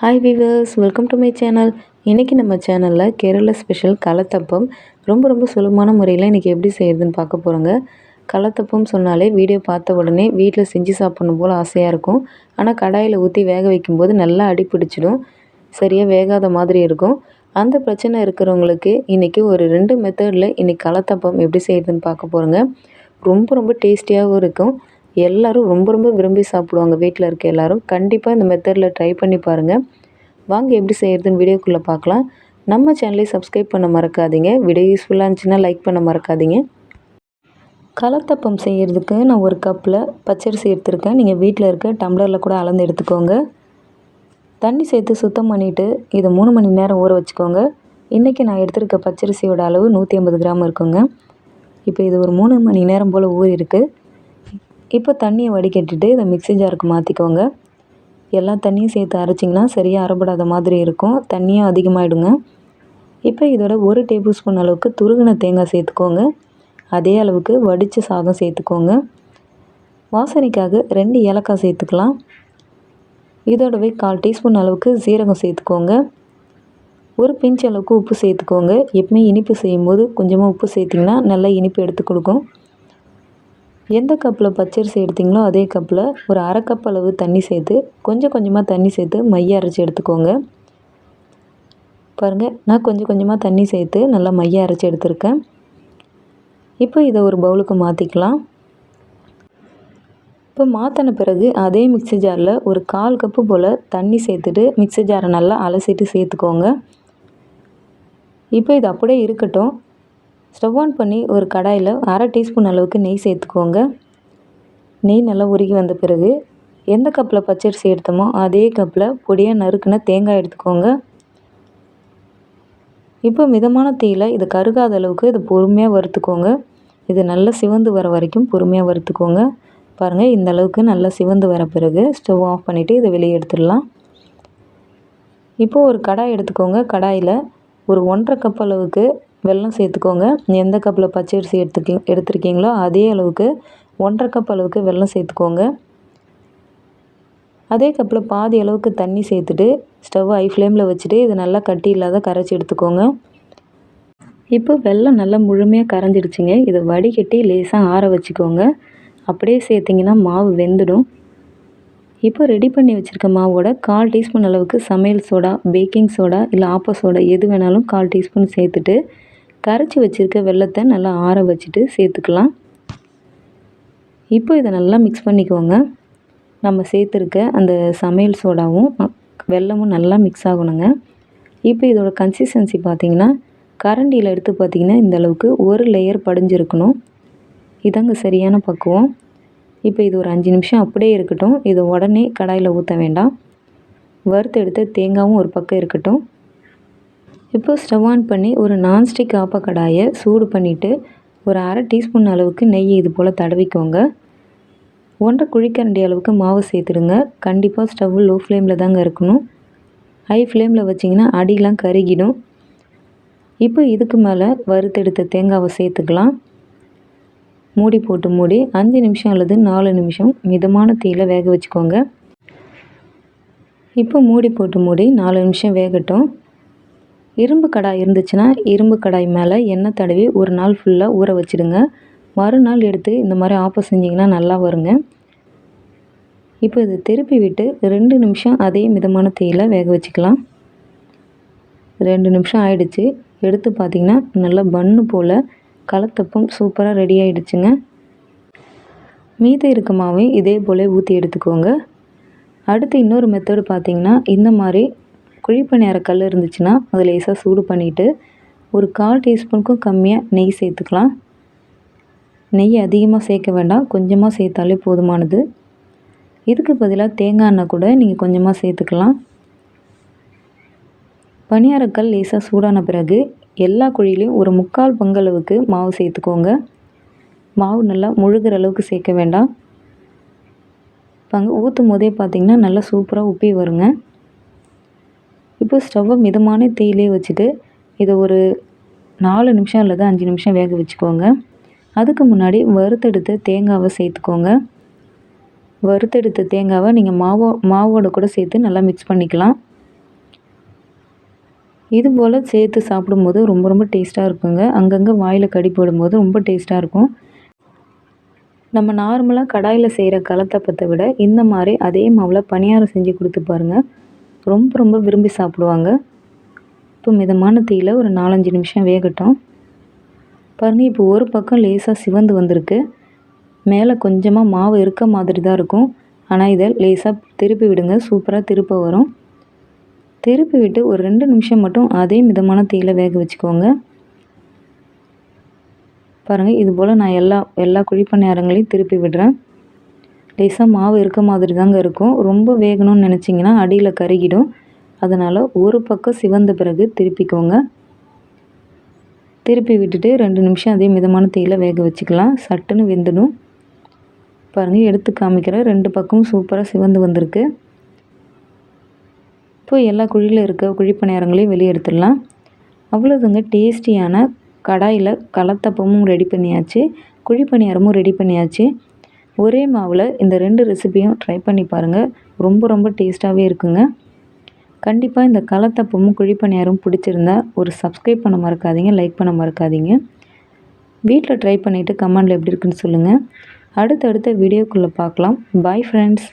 Hi viewers welcome to my channel இன்றைக்கி நம்ம சேனலில் கேரளா ஸ்பெஷல் கலத்தப்பம் ரொம்ப ரொம்ப சுலபமான முறையில் இன்றைக்கி எப்படி செய்கிறதுன்னு பார்க்க போகிறோங்க கலத்தப்பம் சொன்னாலே வீடியோ பார்த்த உடனே வீட்டில் செஞ்சு சாப்பிடணும் போல் ஆசையாக இருக்கும். ஆனால் கடாயில் ஊற்றி வேக வைக்கும்போது நல்லா அடி பிடிச்சிடும். சரியாக வேகாத மாதிரி இருக்கும். அந்த பிரச்சனை இருக்கிறவங்களுக்கு இன்றைக்கி ஒரு ரெண்டு மெத்தடில் இன்றைக்கி கலத்தப்பம் எப்படி செய்கிறதுன்னு பார்க்க போகிறோங்க ரொம்ப ரொம்ப டேஸ்டியாகவும் இருக்கும். எல்லோரும் ரொம்ப ரொம்ப விரும்பி சாப்பிடுவாங்க வீட்டில் இருக்க எல்லோரும். கண்டிப்பாக இந்த மெத்தடில் ட்ரை பண்ணி பாருங்கள் வாங்க எப்படி செய்கிறதுன்னு வீடியோக்குள்ளே பார்க்கலாம். நம்ம சேனலை சப்ஸ்கிரைப் பண்ண மறக்காதீங்க. வீடியோ யூஸ்ஃபுல்லாக இருந்துச்சுன்னா லைக் பண்ண மறக்காதீங்க. கலத்தப்பம் செய்கிறதுக்கு நான் ஒரு கப்பில் பச்சரிசி எடுத்திருக்கேன். நீங்கள் வீட்டில் இருக்க டம்ளரில் கூட அளந்து எடுத்துக்கோங்க. தண்ணி சேர்த்து சுத்தம் பண்ணிவிட்டு இதை மூணு மணி நேரம் ஊற வச்சுக்கோங்க. இன்றைக்கி நான் எடுத்திருக்க பச்சரிசியோட அளவு நூற்றி ஐம்பது கிராம் இருக்குங்க. இப்போ இது ஒரு மூணு மணி நேரம் போல் ஊறி இருக்குது இப்போ தண்ணியை வடிகட்டிட்டு இதை மிக்ஸி ஜாருக்கு மாற்றிக்கோங்க எல்லா தண்ணியும் சேர்த்து அரைச்சிங்கன்னா சரியாக அரைப்படாத மாதிரி இருக்கும். தண்ணியும் அதிகமாகிடுங்க இப்போ இதோட ஒரு டேபிள் ஸ்பூன் அளவுக்கு துருகின தேங்காய் சேர்த்துக்கோங்க. அதே அளவுக்கு வடித்த சாதம் சேர்த்துக்கோங்க. வாசனைக்காக ரெண்டு ஏலக்காய் சேர்த்துக்கலாம். இதோடவே கால் டீஸ்பூன் அளவுக்கு சீரகம் சேர்த்துக்கோங்க. ஒரு பிஞ்ச் அளவுக்கு உப்பு சேர்த்துக்கோங்க. எப்பவுமே இனிப்பு செய்யும்போது கொஞ்சமாக உப்பு சேர்த்திங்கன்னா நல்லா இனிப்பு எடுத்து கொடுக்கும். எந்த கப்பில் பச்சரிசி எடுத்திங்களோ அதே கப்பில் ஒரு அரை கப் அளவு தண்ணி சேர்த்து கொஞ்சம் கொஞ்சமாக தண்ணி சேர்த்து மைய அரைச்சி எடுத்துக்கோங்க. பாருங்கள் நான் கொஞ்சம் கொஞ்சமாக தண்ணி சேர்த்து நல்லா மைய அரைச்சி எடுத்திருக்கேன். இப்போ இதை ஒரு பவுலுக்கு மாற்றிக்கலாம் இப்போ மாற்றின பிறகு அதே மிக்ஸி ஜாரில் ஒரு கால் கப்பு போல் தண்ணி சேர்த்துட்டு மிக்ஸி ஜாரை நல்லா அலசிட்டு சேர்த்துக்கோங்க. இப்போ இது அப்படியே இருக்கட்டும். ஸ்டவ் ஆன் பண்ணி ஒரு கடாயில் அரை டீஸ்பூன் அளவுக்கு நெய் சேர்த்துக்கோங்க. நெய் நல்லா உருகி வந்த பிறகு எந்த கப்பில் பச்சரிசி எடுத்தோமோ அதே கப்பில் பொடியாக நறுக்குன தேங்காய் எடுத்துக்கோங்க. இப்போ மிதமான தீயில் இது கருகாத அளவுக்கு இது பொறுமையாக வறுத்துக்கோங்க. இது நல்லா சிவந்து வர வரைக்கும் பொறுமையாக வறுத்துக்கோங்க. பாருங்கள் இந்த அளவுக்கு நல்லா சிவந்து வர பிறகு ஸ்டவ் ஆஃப் பண்ணிவிட்டு இதை வெளியே எடுத்துடலாம். இப்போது ஒரு கடாய் எடுத்துக்கோங்க. கடாயில் ஒரு ஒன்றரை கப் அளவுக்கு வெல்லம் சேர்த்துக்கோங்க. எந்த கப்பில் பச்சரிசி எடுத்துக்கி எடுத்துருக்கீங்களோ அதே அளவுக்கு ஒன்றரை கப் அளவுக்கு வெல்லம் சேர்த்துக்கோங்க. அதே கப்பில் பாதி அளவுக்கு தண்ணி சேர்த்துட்டு ஸ்டவ் ஹை ஃப்ளேமில் வச்சுட்டு இது நல்லா கட்டி இல்லாத கரைச்சி எடுத்துக்கோங்க. இப்போ வெல்லம் நல்லா முழுமையாக கரைஞ்சிடுச்சிங்க. இதை வடிகட்டி லேசாக ஆற வச்சுக்கோங்க. அப்படியே சேர்த்திங்கன்னா மாவு வெந்துடும். இப்போ ரெடி பண்ணி வச்சுருக்க மாவோட கால் டீஸ்பூன் அளவுக்கு சமையல் சோடா பேக்கிங் சோடா இல்லை ஆப்ப சோடா எது வேணாலும் கால் டீஸ்பூன் சேர்த்துட்டு கரைச்சி வச்சுருக்க வெள்ளத்தை நல்லா ஆற வச்சுட்டு சேர்த்துக்கலாம். இப்போ இதை நல்லா மிக்ஸ் பண்ணிக்கோங்க. நம்ம சேர்த்துருக்க அந்த சமையல் சோடாவும் வெள்ளமும் நல்லா மிக்ஸ் ஆகணுங்க. இப்போ இதோட கன்சிஸ்டன்சி பார்த்திங்கன்னா கரண்டியில் எடுத்து பார்த்திங்கன்னா இந்தளவுக்கு ஒரு லேயர் படிஞ்சிருக்கணும். இதாங்க சரியான பக்குவம். இப்போ இது ஒரு அஞ்சு நிமிஷம் அப்படியே இருக்கட்டும். இதை உடனே கடாயில் ஊற்ற வேண்டாம். வறுத்து எடுத்த தேங்காவும் ஒரு பக்கம் இருக்கட்டும். இப்போ ஸ்டவ் ஆன் பண்ணி ஒரு நான்ஸ்டிக் ஆப்ப கடாயை சூடு பண்ணிவிட்டு ஒரு அரை டீஸ்பூன் அளவுக்கு நெய் இது போல் தடவிக்கோங்க. ஒன்றரை குழிக்கரண்டி அளவுக்கு மாவு சேர்த்துடுங்க. கண்டிப்பாக ஸ்டவ் லோ ஃப்ளேமில் தாங்க இருக்கணும். ஹை ஃப்ளேமில் வச்சிங்கன்னா அடியெலாம் கருகிடும். இப்போ இதுக்கு மேலே வறுத்தெடுத்த தேங்காவை சேர்த்துக்கலாம். மூடி போட்டு மூடி அஞ்சு நிமிஷம் அல்லது நாலு நிமிஷம் மிதமான தீயில் வேக வச்சுக்கோங்க. இப்போ மூடி போட்டு மூடி நாலு நிமிஷம் வேகட்டும். இரும்பு கடாய் இருந்துச்சுன்னா இரும்பு கடாய் மேலே எண்ணெய் தடவி ஒரு நாள் ஃபுல்லாக ஊற வச்சுடுங்க. மறுநாள் எடுத்து இந்த மாதிரி ஆப்பம் செஞ்சிங்கன்னா நல்லா வருங்க. இப்போ இதை திருப்பி விட்டு ரெண்டு நிமிஷம் அதே மிதமான தீயில் வேக வச்சுக்கலாம். ரெண்டு நிமிஷம் ஆயிடுச்சு. எடுத்து பார்த்திங்கன்னா நல்லா பன்னு போல் கலத்தப்பம் சூப்பராக ரெடி ஆகிடுச்சுங்க மீதி இருக்க மாவையும் இதே போல் ஊற்றி எடுத்துக்கோங்க. அடுத்து இன்னொரு மெத்தடு பார்த்திங்கன்னா இந்த மாதிரி குழிப்பணியார கல் இருந்துச்சுன்னா அதை லேசாக சூடு பண்ணிவிட்டு ஒரு கால் டீஸ்பூனுக்கும் கம்மியாக நெய் சேர்த்துக்கலாம். நெய் அதிகமாக சேர்க்க வேண்டாம். கொஞ்சமாக சேர்த்தாலே போதுமானது. இதுக்கு பதிலாக தேங்காய் எண்ணெய் கூட நீங்கள் கொஞ்சமாக சேர்த்துக்கலாம். பணியாரக்கல் லேசாக சூடான பிறகு எல்லா குழியிலையும் ஒரு முக்கால் பங்களவுக்கு மாவு சேர்த்துக்கோங்க. மாவு நல்லா முழுகிற அளவுக்கு சேர்க்க வேண்டாம். பங்கு ஊற்றும் போதே பார்த்திங்கன்னா நல்லா சூப்பராக உப்பி வருங்க. இப்போ ஸ்டவ்வை மிதமான தீயிலே வச்சுட்டு இதை ஒரு நாலு நிமிஷம் அல்லது அஞ்சு நிமிஷம் வேக வச்சுக்கோங்க. அதுக்கு முன்னாடி வறுத்தெடுத்த தேங்காவை சேர்த்துக்கோங்க. வறுத்தெடுத்த தேங்காவை நீங்கள் மாவோ மாவோட கூட சேர்த்து நல்லா மிக்ஸ் பண்ணிக்கலாம். இது போல் சேர்த்து சாப்பிடும்போது ரொம்ப ரொம்ப டேஸ்ட்டாக இருக்குங்க. அங்கங்கே வாயில் கடி போடும்போது ரொம்ப டேஸ்ட்டாக இருக்கும். நம்ம நார்மலாக கடாயில் செய்கிற கலத்தப்பத்தை விட இந்த மாதிரி அதே மாவில் பணியாரம் செஞ்சு கொடுத்து பாருங்கள் ரொம்ப ரொம்ப விரும்பி சாப்பிடுவாங்க. இப்போ மிதமான தீயில் ஒரு நாலஞ்சு நிமிஷம் வேகட்டும். பாருங்கள் இப்போ ஒரு பக்கம் லேசாக சிவந்து வந்திருக்கு. மேலே கொஞ்சமாக மாவு இருக்க மாதிரி தான் இருக்கும். ஆனால் இதை லேசாக திருப்பி விடுங்க. சூப்பராக திருப்ப வரும். திருப்பி விட்டு ஒரு ரெண்டு நிமிஷம் மட்டும் அதே மிதமான தீயில் வேக வச்சுக்கோங்க. பாருங்கள் இது போல் நான் எல்லா எல்லா குழிப்பணியாரங்களையும் திருப்பி விடுறேன். லேசாக மாவு இருக்க மாதிரி தாங்க இருக்கும். ரொம்ப வேகணும்னு நினச்சிங்கன்னா அடியில் கருகிடும். அதனால் ஒரு பக்கம் சிவந்த பிறகு திருப்பிக்கோங்க. திருப்பி விட்டுட்டு ரெண்டு நிமிஷம் அதே மிதமான தீயில் வேக வச்சுக்கலாம். சட்டுன்னு வெந்துடும். பாருங்கள் எடுத்து காமிக்கிறேன் ரெண்டு பக்கமும் சூப்பராக சிவந்து வந்திருக்கு. இப்போ எல்லா குழியில் இருக்க குழிப்பணியாரங்களையும் வெளியே எடுத்துடலாம். அவ்வளோதுங்க டேஸ்டியான கடாயில் கலத்தப்பமும் ரெடி பண்ணியாச்சு. குழிப்பணியாரமும் ரெடி பண்ணியாச்சு. ஒரே மாவில் இந்த ரெண்டு ரெசிபியும் ட்ரை பண்ணி பாருங்கள் ரொம்ப ரொம்ப டேஸ்ட்டாகவே இருக்குங்க. கண்டிப்பாக இந்த கலத்தப்பமும் குழிப்பணியாரும் பிடிச்சிருந்தா ஒரு சப்ஸ்கிரைப் பண்ண மறக்காதீங்க லைக் பண்ண மறக்காதீங்க. வீட்டில் ட்ரை பண்ணிவிட்டு கமெண்டில் எப்படி இருக்குன்னு சொல்லுங்கள் அடுத்தடுத்த வீடியோக்குள்ளே பார்க்கலாம். Bye friends